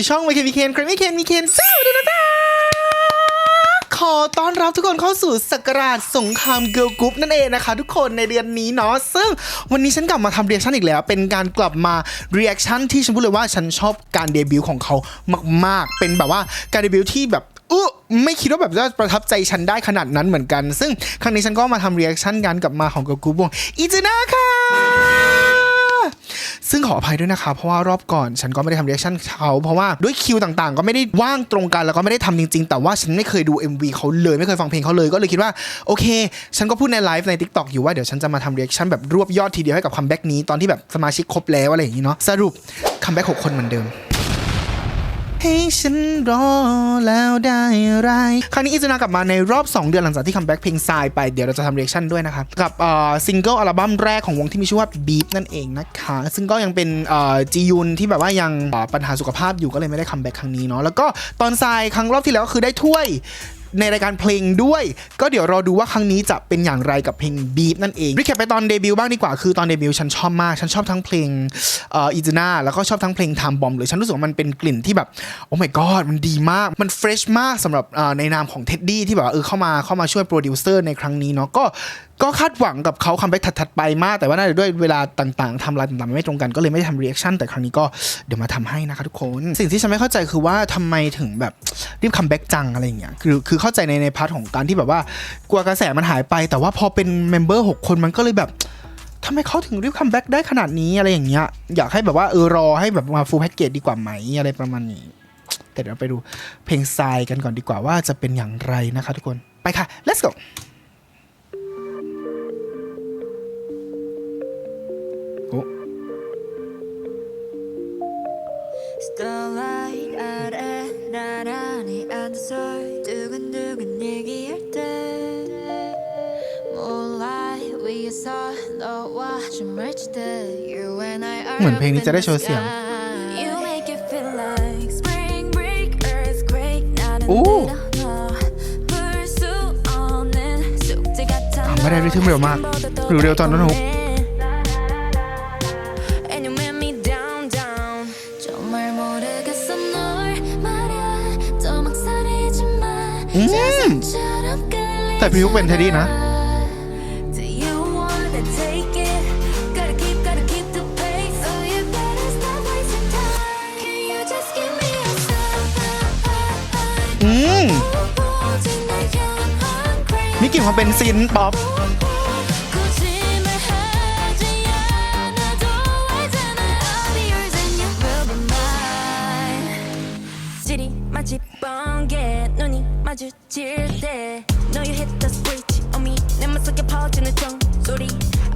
สู่ช่องวีเคนวีเคนครไม่เคนมีเคนเจ้าด้วยนะจ๊ะขอต้อนรับทุกคนเข้าสู่สกราชสงครามเกิร์ลกรุ๊ปนั่นเองนะคะ ทุกคนในเดือนนี้เนาะซึ่งวันนี้ฉันกลับมาทำเรีแอคชั่นอีกแล้ว เป็นการกลับมาเรีแอคชั่นที่ฉันพูดเลยว่าฉันชอบการเดบิวต์ของเขามาก ๆ เป็นแบบว่าการเดบิวต์ที่แบบอู้ไม่คิดว่าแบบจะประทับใจฉันได้ขนาดนั้นเหมือนกัน ซึ่งครั้งนี้ฉันก็มาทำเรีแอคชั่นกันกลับมาของเกิร์ลกรุ๊ปวงอีจูน่าค่ะ ซึ่งขออภัยด้วยนะคะ เพราะว่ารอบก่อนฉันก็ไม่ได้ทำเรีแอคชั่นเขาเพราะว่าด้วยคิวต่างๆ ก็ไม่ได้ว่างตรงกันแล้วก็ไม่ได้ทำจริง ๆ แต่ว่าฉันไม่เคยดู MV เขาเลยไม่เคยฟังเพลงเขาเลยก็เลยคิดว่าโอเค ฉันก็พูดในไลฟ์ใน TikTok อยู่ว่าเดี๋ยวฉันจะมาทำเรีแอคชั่นแบบรวบยอดทีเดียวให้กับคัมแบ็กนี้ตอนที่แบบสมาชิกครบแล้วอะไรอย่างนี้เนาะสรุปคัมแบ็กหกคนเหมือนเดิม ให้ฉันรอแล้วได้ไร คราวนี้อิจนากลับมาในรอบ 2 เดือนหลังจากที่คัมแบ็กเพลงทรายไปเดี๋ยวเราจะทำเรีแอคชั่นด้วยนะครับ กับเอ่อซิงเกิลอัลบั้มแรกของวงที่มีชื่อว่าบีฟนั่นเองนะคะ ซึ่งก็ยังเป็นจียุนที่แบบว่ายังปัญหาสุขภาพอยู่ก็เลยไม่ได้คัมแบ็กครั้งนี้เนาะแล้วก็ตอนทรายครั้งรอบที่แล้วก็คือได้ถ้วย ในรายการเพลงด้วย ก็เดี๋ยวรอดูว่าครั้งนี้จะเป็นอย่างไรกับเพลงบีฟนั่นเองรีแคปไปตอนเดบิวต์บ้างดีกว่าคือตอนเดบิวต์ฉันชอบมาก ฉันชอบทั้งเพลงเอ่ออีจูน่าแล้วก็ชอบทั้งเพลง Time Bomb เลยฉันรู้สึกว่ามันเป็นกลิ่นที่แบบโอ้ my god มันดีมากมันเฟรชมากสำหรับในนามของเท็ดดี้ที่แบบเออเข้ามาเข้ามาช่วยโปรดิวเซอร์ในครั้งนี้เนาะก็ ก็คาดหวังกับเขาคัมแบ็กถัดๆไปมาก แต่ว่าน่าจะด้วยเวลาต่างๆทำลายต่างๆไม่ตรงกันก็เลยไม่ได้ทำรีแอคชั่นแต่ครั้งนี้ก็เดี๋ยวมาทำให้นะคะทุกคน สิ่งที่ฉันไม่เข้าใจคือว่าทำไมถึงแบบรีบคัมแบ็กจังอะไรอย่างเงี้ยคือคือเข้าใจในในพาร์ทของการที่แบบว่ากลัวกระแสมันหายไป แต่ว่าพอเป็นเมมเบอร์หกคนมันก็เลยแบบทำไมเขาถึงรีบคัมแบ็กได้ขนาดนี้อะไรอย่างเงี้ยอยากให้แบบว่าเออรอให้แบบมาฟูลแพ็กเกจดีกว่าไหมอะไรประมาณนี้แต่เดี๋ยวไปดูเพลงทรายกันก่อนดีกว่าว่าจะเป็นอย่างไรนะคะทุกคนไปค่ะ let's go Starlight 아래 나란히 앉아서 두근두근 얘기할 때 Moonlight 위에서 너와 춤을 출때 You and I are เหมือนเพลงนี้จะได้โชว์เสียง You make it feel like spring break earthquake 나는 오. 들어 풀수 없는 숙제 같아 ทำไม่ได้ด้วยทึ่งเร็วมากหรือเร็วตอนนั้นฮุก แต่พี่ยุกเป็นเทดดี้นะ อืมมีกลิ่นความเป็นซินป๊อป 맘속에 퍼지는 종소리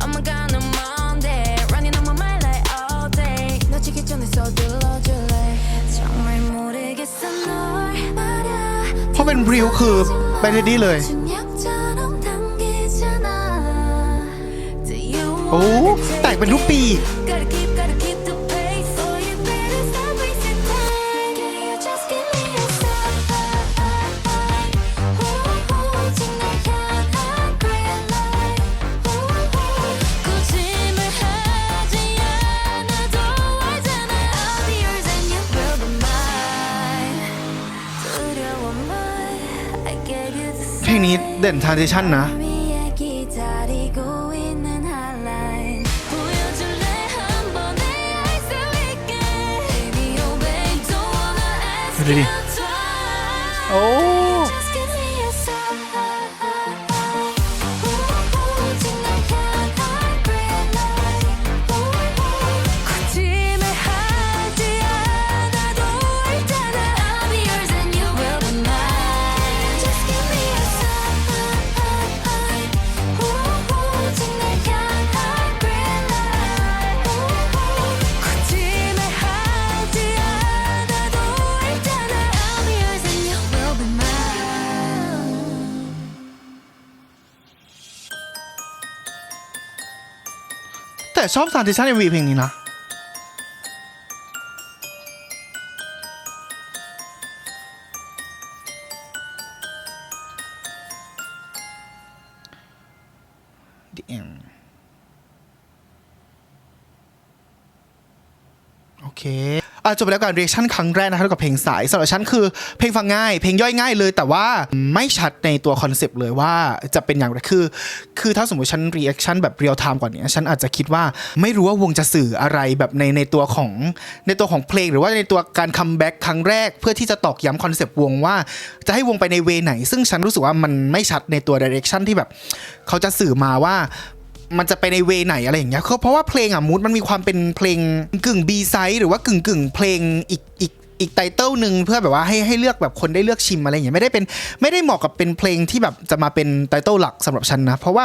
Oh my god I'm Monday Running on my mind like all day 놓치기 전에 서둘러줄래 정말 모르겠어 널 말야 เพราะเป็นบริวคือเป็นเทดดี้เลย 중력처럼 당기잖아 Do you โอ้ wanna แตกเป็นทุกปี Gotta keep, เด่นทานดิชั่นนะ ดูดิ โอ้ แต่ชอบซาร์ i ชันเอ็มวีเพลงนี้นะ The End โเค จบไปแล้วกับเรียกชั่นครั้งแรกนะคะกับเพลงสายสำหรับฉันคือเพลงฟังง่าย เพลงย่อยง่ายเลย แต่ว่าไม่ชัดในตัวคอนเซปต์เลยว่าจะเป็นอย่างไรคือ คือถ้าสมมติฉันเรีแอคชั่นแบบเรียลไทม์กว่านี้ฉันอาจจะคิดว่าไม่รู้ว่าวงจะสื่ออะไรแบบในในตัวของในตัวของเพลงหรือว่าในตัวการคัมแบ็กครั้งแรก เพื่อที่จะตอกย้ำคอนเซปต์วงว่าจะให้วงไปในเวไหน ซึ่งฉันรู้สึกว่ามันไม่ชัดในตัวดิเรกชั่นที่แบบเขาจะสื่อมาว่า มันจะไปในเวไหนอะไรอย่างเงี้ยเพราะเพราะว่าเพลงอะมูดมันมีความเป็นเพลงกึ่งบีไซด์หรือว่ากึ่งกึ่งเพลงอีกอีกอีกไตเติลหนึ่งเพื่อแบบว่าให้ให้เลือกแบบคนได้เลือกชิมอะไรอย่างเงี้ยไม่ได้เป็นไม่ได้เหมาะกับเป็นเพลงที่แบบจะมาเป็นไตเติลหลักสำหรับฉันนะ เพราะว่า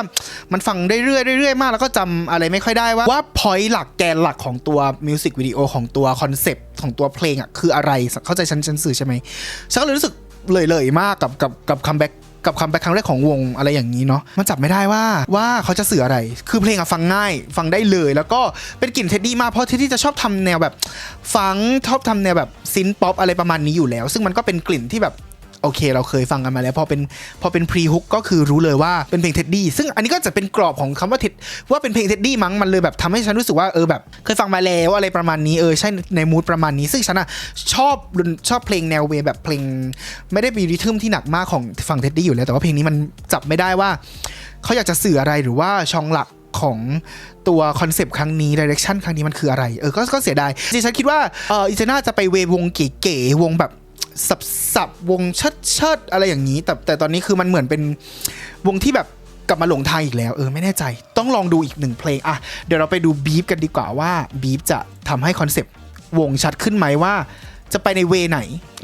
มันฟังได้เรื่อยเรื่อยมากแล้วก็จำอะไรไม่ค่อยได้ว่าว่าพอยต์หลักแกนหลักของตัวมิวสิกวิดีโอของตัวคอนเซปต์ของตัวเพลงอะคืออะไรเข้าใจฉันฉันสื่อใช่ไหมฉันก็เลยรู้สึกเลยๆมากกับกับกับคัมแบ็ก กับคัมแบ็คครั้งแรกของวงอะไรอย่างนี้เนาะมันจับไม่ได้ว่าว่าเขาจะสื่ออะไร คือเพลงอะฟังง่ายฟังได้เลย แล้วก็เป็นกลิ่นเท็ดดี้มากเพราะเท็ดดี้จะชอบทำแนวแบบ ฟังชอบทำแนวแบบซินป๊อปอะไรประมาณนี้อยู่แล้ว ซึ่งมันก็เป็นกลิ่นที่แบบ โอเค เราเคยฟังกันมาแล้วพอเป็นพอเป็นพรีฮุกก็คือรู้เลยว่าเป็นเพลงเท็ดดี้ซึ่งอันนี้ก็จะเป็นกรอบของคำว่าเท็ดว่าเป็นเพลงเท็ดดี้มั้งมันเลยแบบทำให้ฉันรู้สึกว่าเออแบบเคยฟังมาแล้วอะไรประมาณนี้เออใช่ในมูดประมาณนี้ ซึ่งฉันอะชอบชอบเพลงแนวเวแบบเพลง ไม่ได้มีริทึมที่หนักมากของฝั่งเท็ดดี้อยู่แล้วแต่ว่าเพลงนี้มันจับไม่ได้ว่าเขาอยากจะสื่ออะไรหรือว่าช่องหลักของตัวคอนเซปต์ครั้งนี้ดิเรกชันครั้งนี้มันคืออะไร เออ ก็ก็เสียดายจริงฉันคิดว่าเอออีเจน่าจะไปเววงเก๋ๆวงแบบ สับสับวงเชิดเชิดอะไรอย่างนี้ แต่แต่ตอนนี้คือมันเหมือนเป็นวงที่แบบกลับมาหลงทางอีกแล้ว เออไม่แน่ใจ ต้องลองดูอีกหนึ่งเพลงอะเดี๋ยวเราไปดูบีฟกันดีกว่าว่าบีฟจะทำให้คอนเซปต์วงชัดขึ้นไหมว่าจะไปในเวไหน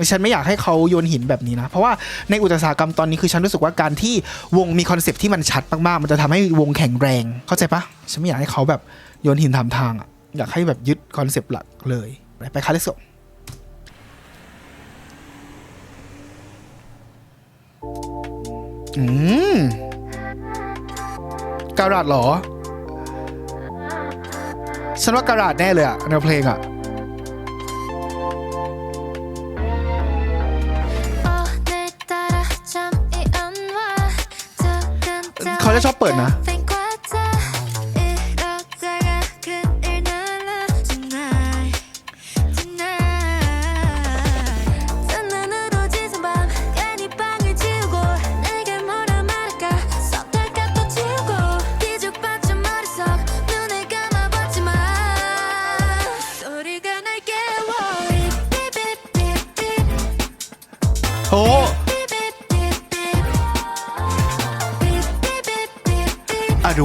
ฉันไม่อยากให้เขาโยนหินแบบนี้นะ เพราะว่าในอุตสาหกรรมตอนนี้คือฉันรู้สึกว่าการที่วงมีคอนเซปต์ที่มันชัดมากๆ มันจะทำให้วงแข็งแรง เข้าใจปะ ฉันไม่อยากให้เขาแบบโยนหินถามทางอะ อยากให้แบบยึดคอนเซปต์หลักเลย ไปค่ะเลสโกามกระดาหรอ ฉันว่าการะดแน่เลยอะแนวเพลงอะเขาจะชอบเปิดนะ รื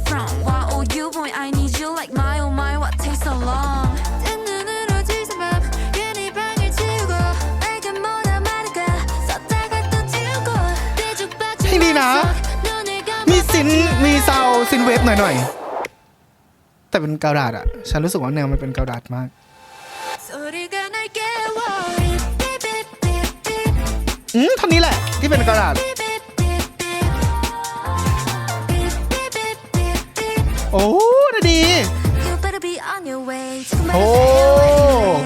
from. Why oh you boy I need you like my oh my what takes so long. 뜬 눈으로 지선 밤 괜히 방을 지우고 내게 뭐라 말할까 썼다가 또 지우고 뒤죽박힌 เพลงดีนะ 눈을 มี 감아 ซินมีซาวซินเวฟหน่อยๆ แต่เป็นการาดอะฉันรู้สึกว่าแนวมันเป็นการาดมาก 소리가 날 깨워 Beep beep beep beep อืมเท่านี้แหละที่เป็นการาด beep beep 오래디 오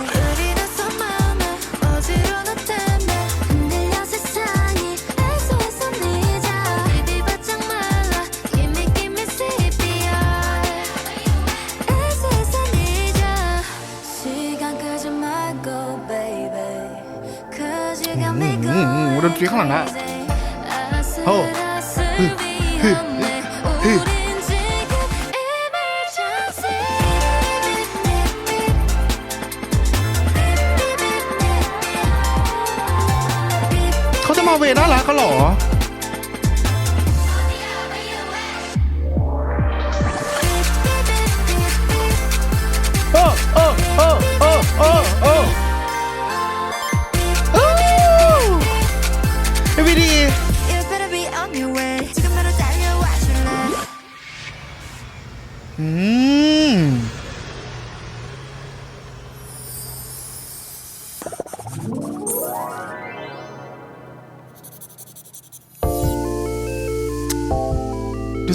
음, 우리 둘이 하나 나. 어. 흐, 흐, 흐. เขาจะมาเวน่ารักเขาเหรอ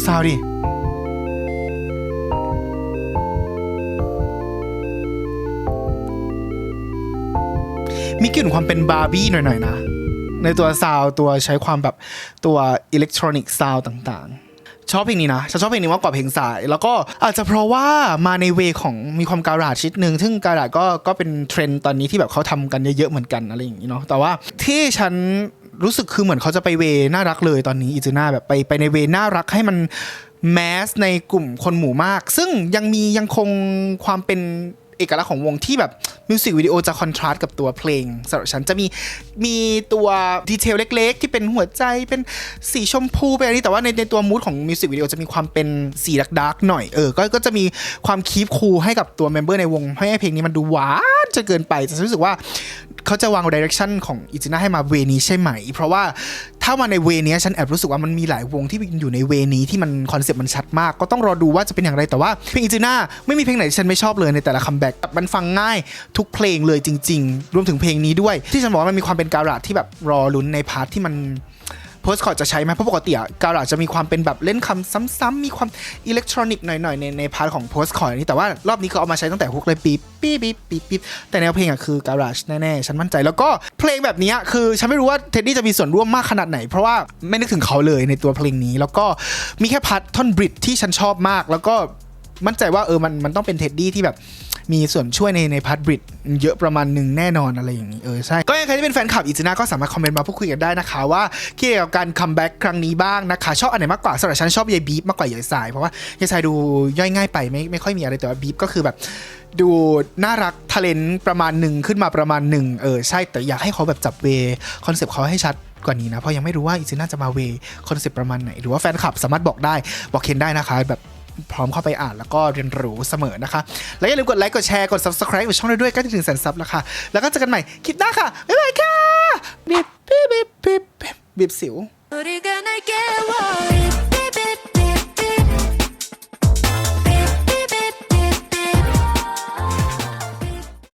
ซาวดิ มีกลิ่นความเป็นบาร์บี้หน่อยๆนะ ในตัวซาวตัวใช้ความแบบตัวอิเล็กทรอนิกซาวต่างๆ ชอบเพลงนี้นะฉันชอบเพลงนี้มากกว่าเพลงสาย แล้วก็อาจจะเพราะว่ามาในเวของมีความการาดชิดนึง ซึ่งการาดก็ก็เป็นเทรนด์ตอนนี้ที่แบบเขาทำกันเยอะๆเหมือนกันอะไรอย่างนี้เนาะแต่ว่าที่ฉัน รู้สึกคือเหมือนเขาจะไปเวน่ารักเลยตอนนี้อิจูน่าแบบไปไปในเวน่ารักให้มันแมสในกลุ่มคนหมู่มาก ซึ่งยังมียังคงความเป็น เอกลักษณ์ของวงที่แบบมิวสิกวิดีโอจะคอนทราสต์กับตัวเพลงสำหรับฉันจะมีมีตัวดีเทลเล็ก ๆ ที่เป็นหัวใจเป็นสีชมพูเป็นอะไรนี่แต่ว่าในในตัวมูดของมิวสิกวิดีโอจะมีความเป็นสีดาร์กๆหน่อยเออก็ก็จะมีความคีฟคูลให้กับตัวเมมเบอร์ในวงให้เพลงนี้มันดูหวานจนเกินไปจะรู้สึกว่าเขาจะวางดิเรกชันของอิจิน่าให้มาเวนี้ใช่ไหม เพราะว่า ถ้ามาในเวนี้ฉันแอบรู้สึกว่ามันมีหลายวงที่อยู่ในเวนี้ที่มันคอนเซ็ปต์มันชัดมาก ก็ต้องรอดูว่าจะเป็นอย่างไรแต่ว่าเพลงอิจิน่าไม่มีเพลงไหนที่ฉันไม่ชอบเลยในแต่ละคัมแบ็กมันฟังง่ายทุกเพลงเลยจริง ๆ รวมถึงเพลงนี้ด้วย ที่ฉันบอกว่ามันมีความเป็นการาดที่แบบรอลุ้นในพาร์ทที่มัน โพสคอร์ดจะใช้ไหมเพราะปกติอะการาจะมีความเป็นแบบเล่นคำซ้ำๆมีความอิเล็กทรอนิกส์หน่อยๆในในพาร์ทของโพสคอร์ดนี้แต่ว่ารอบนี้เขาเอามาใช้ตั้งแต่ฮุกเลยปี๊บปี๊บปี๊บปี๊บปี๊บแต่แนวเพลงอะคือการาแน่ๆฉันมั่นใจแล้วก็เพลงแบบนี้คือฉันไม่รู้ว่าเท็ดดี้จะมีส่วนร่วมมากขนาดไหน เพราะว่าไม่นึกถึงเขาเลยในตัวเพลงนี้ แล้วก็มีแค่พาร์ทท่อนบริดที่ฉันชอบมาก แล้วก็มั่นใจว่าเออมันมันต้องเป็นเท็ดดี้ที่แบบ มีส่วนช่วยในในพาร์ทบริดเยอะประมาณหนึ่งแน่นอนอะไรอย่างนี้เออใช่ก็ยังใครที่เป็นแฟนคลับอิจินาก็สามารถคอมเมนต์มาพูดคุยกันได้นะคะ ว่าเกี่ยวกับการคัมแบ็กครั้งนี้บ้างนะคะ ชอบอันไหนมากกว่าสำหรับฉันชอบยายบีฟมากกว่ายายสาย เพราะว่ายายสายดูย่อยง่ายไปไม่ไม่ค่อยมีอะไรแต่ว่าบีฟก็คือแบบดูน่ารักทะเลนประมาณหนึ่งขึ้นมาประมาณหนึ่งเออใช่แต่อยากให้เขาแบบจับเวคอนเซปต์เขาให้ชัดกว่านี้นะเพราะยังไม่รู้ว่าอิจิน่าจะมาเวคอนเซปต์ประมาณไหนหรือว่าแฟนคลับสามารถบอกได้บอกเคนได้นะคะแบบ พร้อมเข้าไปอ่านแล้วก็เรียนรู้เสมอนะคะ แล้วอย่าลืมกดไลค์กดแชร์กด subscribe กับช่องด้วยก็จะถึงแสนซับแล้วค่ะ แล้วก็เจอกันใหม่คลิปหน้าค่ะ บ๊ายบายค่ะบีบบีบบีบบีบบีบสิว